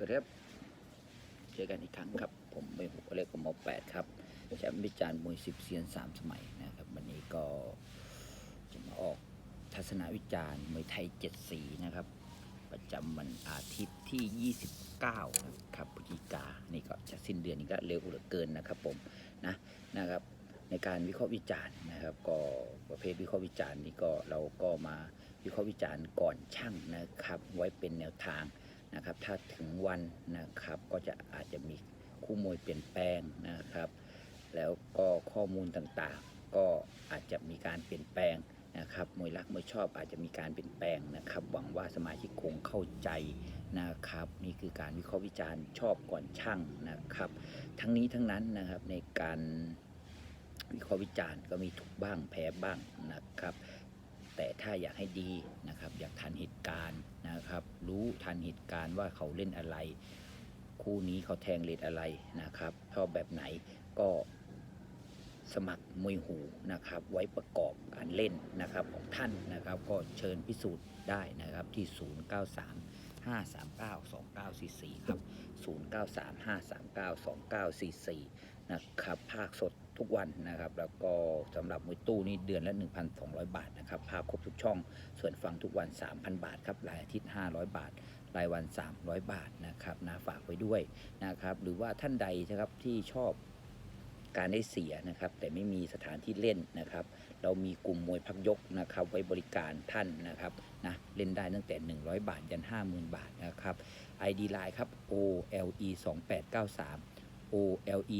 สวัสดีครับ เจอกันอีกครั้งครับ ผมไม่หูเล็กกับหมอแปดครับแชมป์วิจารณ์มวยสิบเซียนสามสมัยนะครับ วันนี้ก็จะมาออกทัศนวิจารณ์มวยไทยเจ็ดสีนะครับ ประจำวันอาทิตย์ที่ 29 นะครับพฤศจิกานี่ก็จะสิ้นเดือนนี้ก็เร็วเหลือเกินนะครับผมนะนะครับ ในการวิเคราะห์วิจารณ์นะครับ ก็ประเภทวิเคราะห์วิจารณ์นี่ก็เราก็มาวิเคราะห์วิจารณ์ก่อนช่างนะครับ ไว้เป็นแนวทาง นะครับ ถ้าถึงวันนะครับก็จะอาจจะมีคู่มวยเปลี่ยนแปลงนะครับ แล้วก็ข้อมูลต่างๆ ก็อาจจะมีการเปลี่ยนแปลงนะครับมวยรักมวยชอบอาจจะมีการเปลี่ยนแปลงนะครับ หวังว่าสมาชิกคงเข้าใจนะครับ นี่คือการวิเคราะห์วิจารณ์ชอบก่อนช่างนะครับ ทั้งนี้ทั้งนั้นนะครับในการวิเคราะห์วิจารณ์ก็มีถูกบ้างแพ้บ้างนะครับ แต่ถ้าอยากให้ดีนะครับ อยากทันเหตุการณ์นะครับ รู้ทันเหตุการณ์ว่าเขาเล่นอะไร คู่นี้เขาแทงเลดอะไรนะครับชอบแบบไหนก็สมัครมวยหูนะครับ ไว้ประกอบการเล่นนะครับของท่านนะครับ ก็เชิญพิสูจน์ได้นะครับที่ 093 539 2944 ครับ 093 539 2944 นะครับ ภาคสด ทุกวันนะครับ แล้วก็สำหรับมวยตู้นี่เดือนละ 1,200 บาทนะครับภาคครบทุกช่อง ส่วนฟังทุกวัน 3,000 บาทครับรายอาทิตย์ 500 บาท รายวัน 300 บาทนะครับนะฝากไว้ด้วยนะครับ หรือว่าท่านใดนะครับที่ชอบการได้เสียนะครับ แต่ไม่มีสถานที่เล่นนะครับ เรามีกลุ่มมวยพักยกนะครับ ไว้บริการท่านนะครับนะเล่นได้ตั้งแต่ 100 บาทยัน 50,000 บาทนะครับ ID Line ครับ OLE 2893 OLE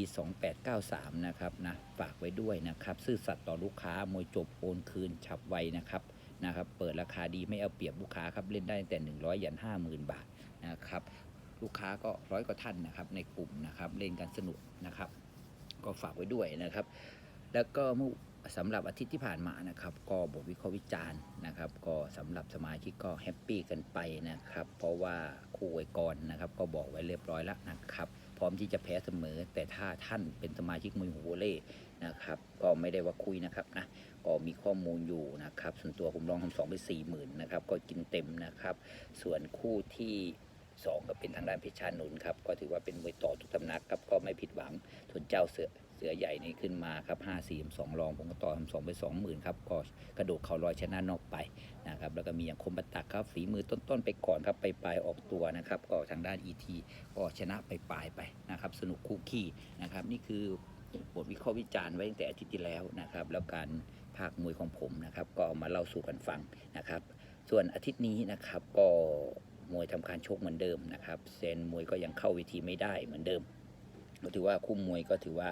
2893 นะครับนะฝากไว้ด้วยนะครับ ซื่อสัตย์ต่อลูกค้ามวยจบโอนคืนฉับไวนะครับนะครับ เปิดราคาดีไม่เอาเปรียบลูกค้าครับ เล่นได้ตั้งแต่ 100 ยัน 50,000 บาทนะครับ ลูกค้าก็ร้อยกว่าท่านนะครับ ในกลุ่มนะครับ เล่นกันสนุกนะครับ ก็ฝากไว้ด้วยนะครับ แล้วก็เมื่อสำหรับอาทิตย์ที่ผ่านมานะครับ ก็บทวิเคราะห์วิจารณ์นะครับ ก็สำหรับสมาชิกก็แฮปปี้กันไปนะครับ เพราะว่าคู่ไวกรนะครับ ก็บอกไว้เรียบร้อยแล้วนะครับ พร้อมที่จะแพ้เสมอ แต่ถ้าท่านเป็นสมาชิกมวยหัวเล่นะครับก็ไม่ได้ว่าคุยนะครับนะก็มีข้อมูลอยู่นะครับ ส่วนตัวผมลองทำสองไปสี่หมื่นนะครับก็กินเต็มนะครับ ส่วนคู่ที่สองก็เป็นทางด้านเพชรชานุนครับก็ถือว่าเป็นมวยต่อทุกตำหนักครับก็ไม่ผิดหวังส่วนเจ้าเสือ เสือใหญ่นี่ขึ้นมาครับห้าสี่สองรองผมก็ต่อทำสองไปสองหมื่นครับก็กระโดดเข่าลอยชนะนอกไปนะครับแล้วก็มีอย่างคมบัตตักครับฝีมือต้นๆไปก่อนครับไปปลายออกตัวนะครับก็ทางด้าน ET ก็ชนะไปปลายไปนะครับสนุกคู่ขี้นะครับนี่คือบทวิเคราะห์วิจารณ์ไว้ตั้งแต่อาทิตย์ที่แล้วนะครับแล้วการภาคมวยของผมนะครับก็มาเล่าสู่กันฟังนะครับ ส่วนอาทิตย์นี้นะครับก็มวยทำการชกเหมือนเดิมนะครับเซนมวยก็ยังเข้าเวทีไม่ได้เหมือนเดิมก็ถือว่าคู่มวยก็ถือว่า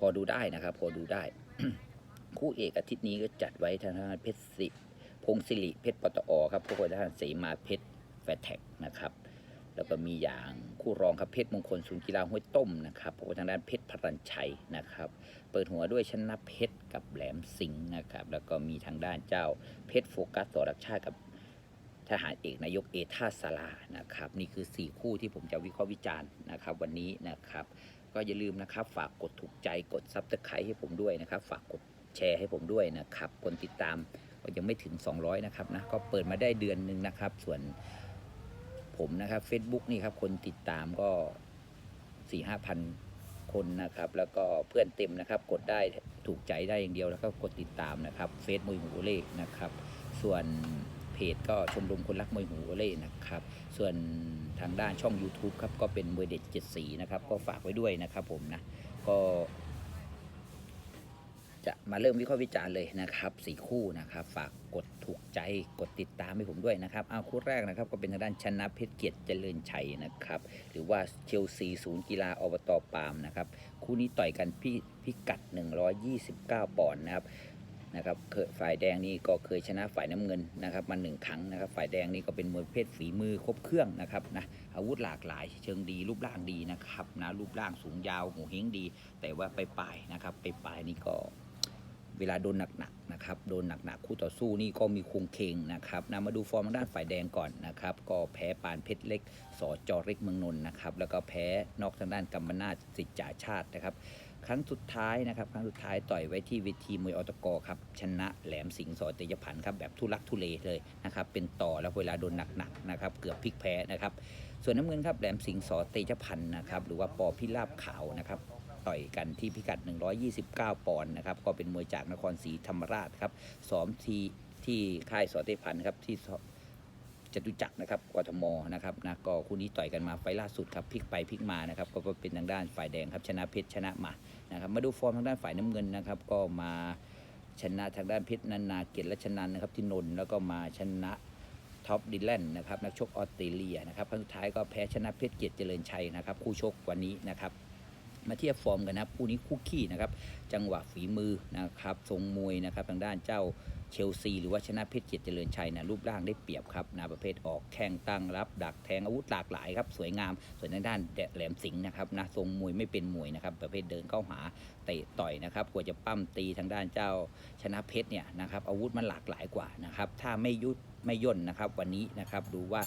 พอดูได้นะครับ พอดูได้ คู่เอกอาทิตย์นี้ก็จัดไว้ทางด้านเพชรสิพงศิริเพชรปตอครับพวกทางเสมาเพชรแฟร์แท็กนะครับ แล้วก็มีอย่างคู่รองครับเพชรมงคลศูนย์กีฬาห้วยต้มนะครับพวกทางด้านเพชรพรัญชัยนะครับ เปิดหัวด้วยชนะเพชรกับแหลมสิงห์นะครับ แล้วก็มีทางด้านเจ้าเพชรโฟกัสสอรักชาติกับทหารเอกนายกเอท่าสลานะครับ นี่คือ 4 คู่ที่ผมจะวิเคราะห์วิจารณ์นะครับ วันนี้นะครับ ก็อย่าลืมนะครับ ฝากกดถูกใจกดซับสไครต์ให้ผมด้วยนะครับ ฝากกดแชร์ให้ผมด้วยนะครับคนติดตามก็ยังไม่ถึง 200 นะครับนะก็เปิดมาได้เดือนหนึ่งนะครับ ส่วนผมนะครับ Facebook นี่ครับคนติดตามก็4 5พันคนนะครับ แล้วก็เพื่อนเต็มนะครับ กดได้ถูกใจได้อย่างเดียวแล้วก็กดติดตามนะครับเฟซมวยหูเล่นะครับ ส่วน เพจก็ชมรมคนรักมวยหูเล่นะครับ ส่วนทางด้านช่อง YouTube ครับก็เป็นมวยเด็ดเจ็ดสีนะครับ ก็ฝากไว้ด้วยนะครับผมนะก็ จะมาเริ่มวิเคราะห์วิจารณ์เลยนะครับสี่คู่นะครับ ฝากกดถูกใจกดติดตามให้ผมด้วยนะครับเอาคู่แรกนะครับก็เป็นทางด้านชนะเพชรเกียรติเจริญชัยนะครับ หรือว่าเชลซีศูนย์กีฬาอบตปามนะครับ คู่นี้ต่อยกันพี่พิกัด 129 ปอนด์นะครับ นะครับฝ่ายแดงนี่ก็เคยชนะฝ่ายน้ำเงินนะครับมาหนึ่งครั้งนะครับฝ่ายแดงนี่ก็เป็นมวยประเพศฝีมือครบเครื่องนะครับนะอาวุธหลากหลายเชิงดีรูปร่างดีนะครับนะรูปร่างสูงยาวหูเฮงดี แต่ว่าไปปลายนะครับไปปลายนี่ก็เวลาโดนหนักๆนะครับโดนหนักๆคู่ต่อสู้นี่ก็มีคงเคงนะครับนะมาดูฟอร์มทางด้านฝ่ายแดงก่อนนะครับก็แพ้ปานเพชรเล็กสอจอเล็กเมืองนนท์นะครับแล้วก็แพ้นอกทางด้านกัมปนาสิจ่าชาตินะครับ ครั้งสุดท้ายนะครับ ครั้งสุดท้ายต่อยไว้ที่เวทีมวยอตกครับชนะแหลมสิงห์สอเตยพันธ์ครับแบบทุลักทุเลเลยนะครับเป็นต่อแล้วเวลาโดนหนักๆนะครับเกือบพลิกแพ้นะครับ ส่วนน้ำเงินครับแหลมสิงห์สอเตชพันธ์นะครับหรือว่าปอพิราบขาวนะครับต่อยกันที่พิกัด 129 ปอนด์นะครับก็เป็นมวยจากนครศรีธรรมราชครับซ้อมที่ที่ค่ายสอเตชพันธ์ครับที่ จตุจักรนะครับกทมนะครับนะก็คู่นี้ต่อยกันมาไฟล่าสุดครับพลิกไปพลิกมานะครับก็เป็นทางด้านฝ่ายแดงครับชนะเพชรชนะมานะครับมาดูฟอร์มทางด้านฝ่ายน้ำเงินนะครับก็มาชนะทางด้านเพชรนันนาเกียรติรัชนันนะครับที่นนท์แล้วก็มาชนะท็อปดิแลนนะครับนักชกออสเตรเลียนะครับครั้งสุดท้ายก็แพ้ชนะเพชรเกียรติเจริญชัยนะครับคู่ชกวันนี้นะครับมาเทียบฟอร์มกันนะคู่นี้คู่ขี้นะครับจังหวะฝีมือนะครับทรงมวยนะครับทางด้านเจ้า เชลซีหรือว่าชนะเพชรเกียรติเจริญชัยนะรูปร่างได้เปรียบครับนะประเภทออกแข้งตั้งรับดักแทงอาวุธหลากหลายครับสวยงาม ส่วนทางด้านแหลมสิงห์นะครับนะทรงมวยไม่เป็นมวยนะครับประเภทเดินเข้าหา เตะต่อยนะครับกว่าจะปั้มตีทางด้านเจ้าชนะเพชรเนี่ยนะครับอาวุธมันหลากหลายกว่านะครับถ้าไม่ยุดไม่ย่นนะครับวันนี้นะครับดูว่า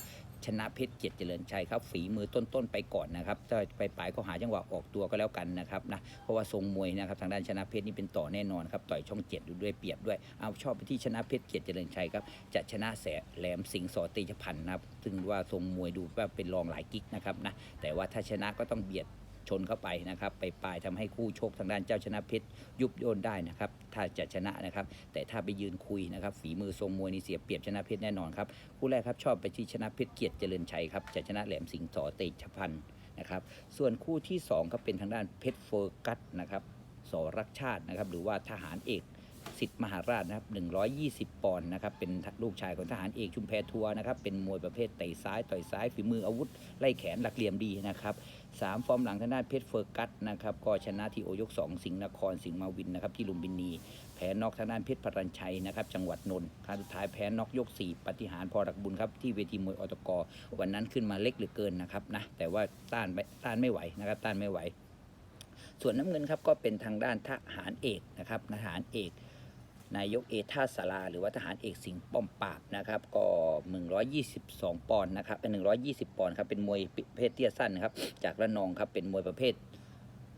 ชนะเพชรเกียรติเจริญชัยครับฝีมือต้นๆไปก่อนนะครับถ้าไปปลายก็หาจังหวะออกตัวก็แล้วกันนะครับนะเพราะว่าทรงมวยนะครับทางด้านชนะเพชรนี่เป็นต่อแน่นอนครับต่อยช่องเจ็ดด้วยเปรียบด้วยเอาชอบไปที่ชนะเพชรเกียรติเจริญชัยครับจะชนะแสแหลมสิงห์สอตีชพันธ์นะครับซึ่งว่าทรงมวยดูว่าเป็นรองหลายกิ๊กนะครับนะแต่ว่าถ้าชนะก็ต้องเบียด ชนเข้าไปนะครับไปปลายทำให้คู่ชกทางด้านเจ้าชนะเพชรยุบย่นได้นะครับถ้าจะชนะนะครับ แต่ถ้าไปยืนคุยนะครับฝีมือทรงมวยนี่เสียเปรียบชนะเพชรแน่นอนครับคู่แรกครับชอบไปที่ชนะเพชรเกียรติเจริญชัยครับจะชนะแหลมสิงห์สอตีชพันธ์นะครับส่วนคู่ที่2ก็เป็นทางด้านเพชรเฟอร์กัสนะครับสรักชาตินะครับหรือว่าทหารเอก สิทธิ์มหาราชนะครับ 120 ปอนด์นะครับ เป็นลูกชายของทหารเอกชุมแพทัวนะครับ เป็นมวยประเภทเตะซ้ายต่อยซ้ายฝีมืออาวุธไล่แขนหลักเหลี่ยมดีนะครับสามฟอร์มหลังทางด้านเพชรเฟอร์กัสนะครับก็ชนะที่โอยก 2 สิงห์นครสิงห์มาวินนะครับที่ลุมพินี แพ้นอกทางด้านเพชรพรัญชัยนะครับจังหวัดนนท์ครั้งสุดท้ายแพ้นอกยก 4 ปฏิหารพอรักบุญครับที่เวทีมวยอตกวันนั้นขึ้นมาเล็กเหลือเกินนะครับนะแต่ว่าต้านไม่ต้านไม่ไหวนะครับต้านไม่ไหวส่วนน้ำเงินครับก็เป็นทางด้านทหารเอกนะครับทหารเอก นายกเอท่าสาราหรือว่าทหารเอกสิงห์ป้อมปราบนะครับก็ 122 ปอนด์นะครับเป็น120 ปอนด์ครับเป็นมวยประเภทเตี้ยสั้นครับจากระนองครับเป็นมวยประเภท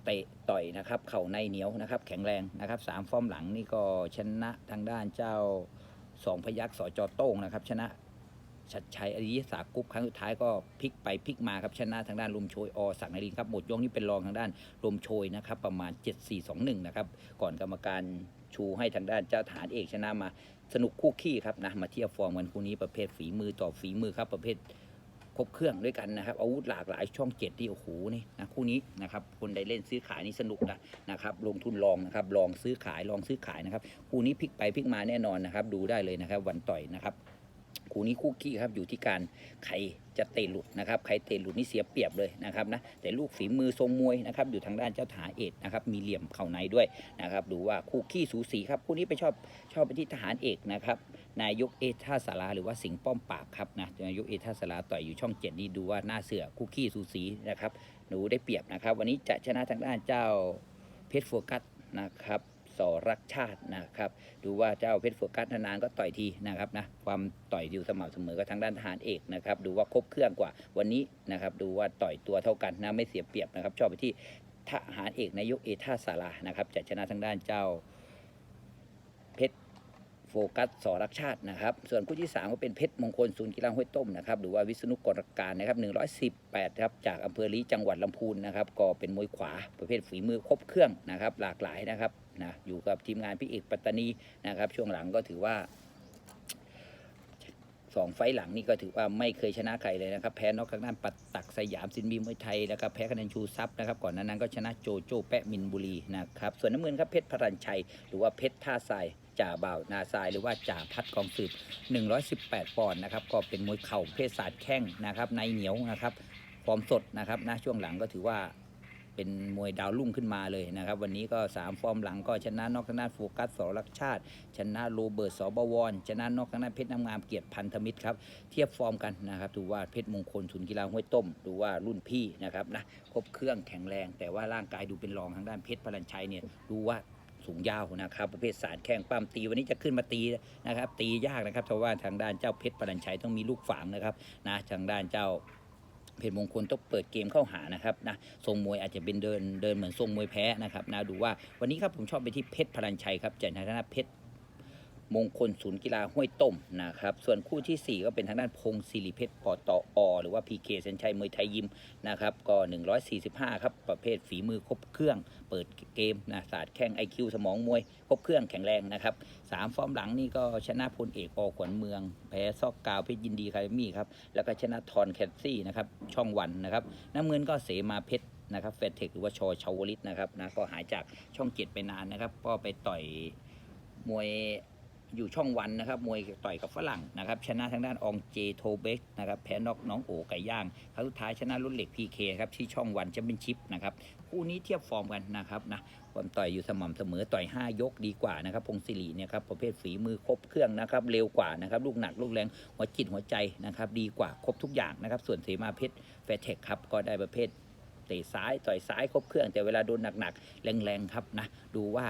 เตะต่อยนะครับเข่าในเหนียวนะครับแข็งแรงนะครับสามฟอร์มหลังนี่ก็ชนะทางด้านเจ้าสองพยักษ์สอจอโต้งนะครับชนะชัดชัยอริยสากุ๊ปครั้งสุดท้ายก็พลิกไปพลิกมาครับชนะทางด้านลมโชยอสักดิ์นรินครับหมดยกนี้เป็นรองทางด้านลมโชยนะครับประมาณ 7-4-2-1นะครับก่อนกรรมการ ชูให้ทางด้านเจ้าฐานเอกชนะมาสนุกคู่ขี้ครับนะมาเทียบฟอร์มกันคู่นี้ประเภทฝีมือต่อฝีมือครับประเภทครบเครื่องด้วยกันนะครับอาวุธหลากหลายช่องเจ็ดที่โอ้โหนี่นะคู่นี้นะครับคนใดเล่นซื้อขายนี่สนุกนะนะครับลงทุนลองนะครับลองซื้อขายลองซื้อขายนะครับคู่นี้พลิกไปพลิกมาแน่นอนนะครับดูได้เลยนะครับวันต่อยนะครับ คู่นี้คู่ขี้ครับอยู่ที่การใครจะเตะหลุดนะครับใครเตะหลุดนี่เสียเปรียบเลยนะครับนะแต่ลูกฝีมือทรงมวยนะครับอยู่ทางด้านเจ้าทหารเอกนะครับมีเหลี่ยมเข่าในด้วยนะครับดูว่าคู่ขี้สูสีครับคู่นี้ไปชอบชอบไปที่ทหารเอกนะครับนายกเอท่าสาราหรือว่าสิงห์ป้อมปราบครับนะนายกเอท่าสาราต่อยอยู่ช่องเจ็ดนี่ดูว่าหน้าเสือคุกกี้สูสีนะครับหนูได้เปรียบนะครับ วันนี้จะชนะทางด้านเจ้าเพชรโฟกัสนะครับ สอรักชาตินะครับ ดูว่าเจ้าเพชรโฟกัสนานๆก็ต่อยทีนะครับนะความต่อยอยู่สม่ำเสมอกับทางด้านทหารเอกนะครับ ดูว่าครบเครื่องกว่าวันนี้นะครับ ดูว่าต่อยตัวเท่ากันนะไม่เสียเปรียบนะครับ ชอบไปที่ทหารเอกนายกเอท่าสารานะครับจะชนะทางด้านเจ้าเพชรโฟกัสสอรักชาตินะครับ ส่วนคู่ที่ 3 ก็เป็นเพชรมงคลศูนย์กีฬาห้วยต้มนะครับหรือว่าวิษณุกรการนะครับ118ครับจากอำเภอลีจังหวัดลำพูนนะครับ ก็เป็นมวยขวาประเภทฝีมือครบเครื่องนะครับ หลากหลายนะครับ นะอยู่กับทีมงานพี่เอกปัตตานีนะครับ ช่วงหลังก็ถือว่าสองไฟหลังนี่ก็ถือว่าไม่เคยชนะใครเลยนะครับ แพ้นอกทางด้านปัตตักสยามสินบีมวยไทยแล้วก็แพ้คะแนนชูซับนะครับก่อนหนานั้นก็ชนะโจโจ้แปะมินบุรีนะครับส่วนน้ำเงินครับเพชรพรัญชัย หรือว่าเพชรท่าทรายจ่าบ่าวนาทรายหรือว่าจ่าพัดกองสืบ 118 ปอนด์นะครับก็เป็นมวยเข่าเพศศาสตร์แข้งนะครับในเหนียวนะครับฟอร์มสดนะครับนะช่วงหลังก็ถือว่า เป็นมวยดาวรุ่งขึ้นมาเลยนะครับ วันนี้ก็ 3 ฟอร์มหลังก็ชนะนอกทางด้านโฟกัสสอรักชาติ ชนะโรเบิร์ตสบวรชนะนอกทางด้านเพชรน้ำงามเกียรติพันธมิตรครับเทียบฟอร์มกันนะครับดูว่าเพชรมงคลทุนกีฬาห้วยต้ม ดูว่ารุ่นพี่นะครับนะครบเครื่องแข็งแรง แต่ว่าร่างกายดูเป็นรองทางด้านเพชรพลันชัยเนี่ยดูว่าสูงยาวนะครับ ประเภทสารแข้งปั้มตีวันนี้จะขึ้นมาตีนะครับ ตียากนะครับเพราะว่าทางด้านเจ้าเพชรพลันชัยต้องมีลูกฝังนะครับนะทางด้านเจ้า เพชรมงคลต้องเปิดเกมเข้าหานะครับนะทรงมวยอาจจะเป็นเดินเดินเหมือนทรงมวยแพ้นะครับนะดูว่าวันนี้ครับผมชอบไปที่เพชรพลันชัยครับจากทางด้านเพชร มงคลศูนย์กีฬาห้วยต้มนะครับ ส่วนคู่ทีสี่4 ก็เป็นทางด้านพงศิริเพชรปตอหรือว่า PK เคเซนชัยมวยไทยยิมนะครับก็ 145 ครับประเภทฝีมือครบเครื่อง เปิดเกมนะศาสตร์แข้ง IQ สมองมวยครบเครื่องแข็งแรงนะครับสามฟอร์มหลังนี่ก็ชนะพลเอกอขวัญเมือง แพ้ซอกกาวเพชรยินดีคาเมี่ครับแล้วก็ชนะทอนแคทซี่นะครับช่องวันนะครับน้ำเงินก็เสมาเพชรนะครับเฟดเทคหรือว่าชอชาวลิตนะครับนะก็หายจากช่องเจ็ดไปนานนะครับ ก็ไปต่อยมวย อยู่ช่องวันนะครับ มวยต่อยกับฝรั่งนะครับ ชนะทางด้านองเจโทเบกนะครับ แพ้นอกน้องโอไก่ย่างครั้งสุดท้ายชนะรุ่นเหล็กพีเคครับที่ช่องวันแชมเปี้ยนชิพนะครับ คู่นี้เทียบฟอร์มกันนะครับนะความต่อยอยู่สม่ำเสมอต่อย 5 ยกดีกว่านะครับพงศิริเนี่ยครับประเภทฝีมือครบเครื่องนะครับเร็วกว่านะครับลูกหนักลูกแรงหัวจิตหัวใจนะครับดีกว่าครบทุกอย่างนะครับส่วนเสมาเพชรแฟร์เทคครับก็ได้ประเภทเตะซ้ายต่อยซ้ายครบเครื่องแต่เวลาโดนหนักๆแรงๆครับนะดูว่า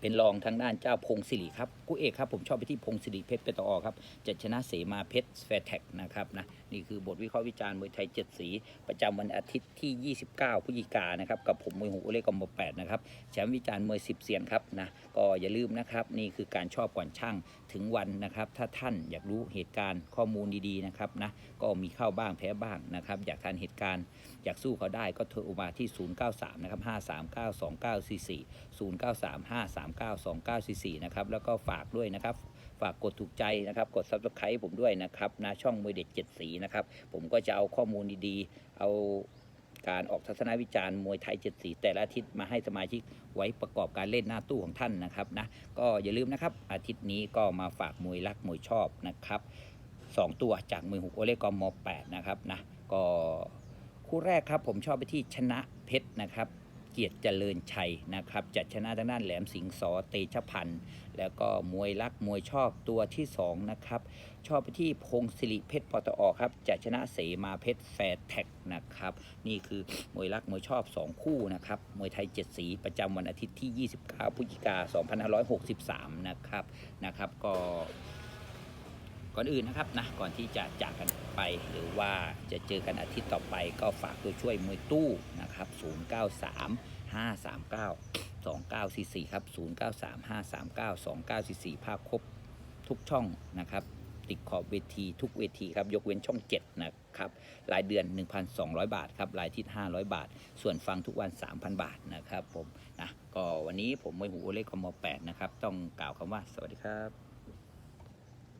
เป็นรองทางด้านเจ้าพงศิริครับกู้เอกครับผมชอบไปที่พงศิริเพชรเปตออครับจะชนะเสมาเพชรแฟร์แท็กนะครับนะ นี่คือบทวิเคราะห์วิจารณ์มวยไทยเจ็ดสี ประจำวันอาทิตย์ที่ 29พฤศจิกายนนะครับกับผมมวยหูเล็กกมแปดนะครับแชมป์วิจารณ์มวย10เสียนครับนะก็อย่าลืมนะครับนี่คือการชอบก่อนช่างถึงวันนะครับ ถ้าท่านอยากรู้เหตุการณ์ข้อมูลดีๆนะครับนะก็มีเข้าบ้างแพ้บ้างนะครับอยากทันเหตุการณ์อยากสู้เขาได้ก็โทรมาที่ 093นะครับ539 2944 093 539 2944นะครับแล้วก็ฝากด้วยนะครับ ฝากกดถูกใจนะครับ กด subscribe ผมด้วยนะครับนะช่องมวยเด็ดเจ็ดสีนะครับ ผมก็จะเอาข้อมูลดีๆ เอาการออกทัศนวิจารณ์มวยไทยเจ็ดสีแต่ละอาทิตย์มาให้สมาชิกไว้ประกอบการเล่นหน้าตู้ของท่านนะครับนะก็อย่าลืมนะครับ อาทิตย์นี้ก็มาฝากมวยรักมวยชอบนะครับสองตัวจากมือหุกโอเล่กอมอ8นะครับนะก็คู่แรกครับผมชอบไปที่ชนะเพชรนะครับ กียรติเจริญชัยนะครับจะชนะทางด้านแหลมสิงห์สอเตชะพันธ์แล้วก็มวยรักมวยชอบตัวที่สองนะครับ ชอบไปที่พงศิริเพชรปตอครับจะชนะเสมาเพชรแฟร์แท็กนะครับ นี่คือมวยรักมวยชอบ 2 คู่นะครับ มวยไทย 7 สีประจำวันอาทิตย์ที่ 29พฤศจิกายน2563 นะครับนะครับก็ ก่อนอื่นนะครับนะก่อนที่จะจากกันไปหรือว่าจะเจอกันอาทิตย์ต่อไป ก็ฝากตัวช่วยมวยตู้นะครับ 093 539 2944 ครับ 093 539 2944 ภาพครบทุกช่องนะครับ ติดขอบเวทีทุกเวทีครับ ยกเว้นช่อง 7 นะครับรายเดือน 1,200 บาทครับรายอาทิตย์500 บาท ส่วนฟังทุกวัน 3,000 บาทนะครับผมนะก็วันนี้ผมมวยหูเล็กคอมอ8นะครับ ต้องกล่าวคำว่าสวัสดีครับ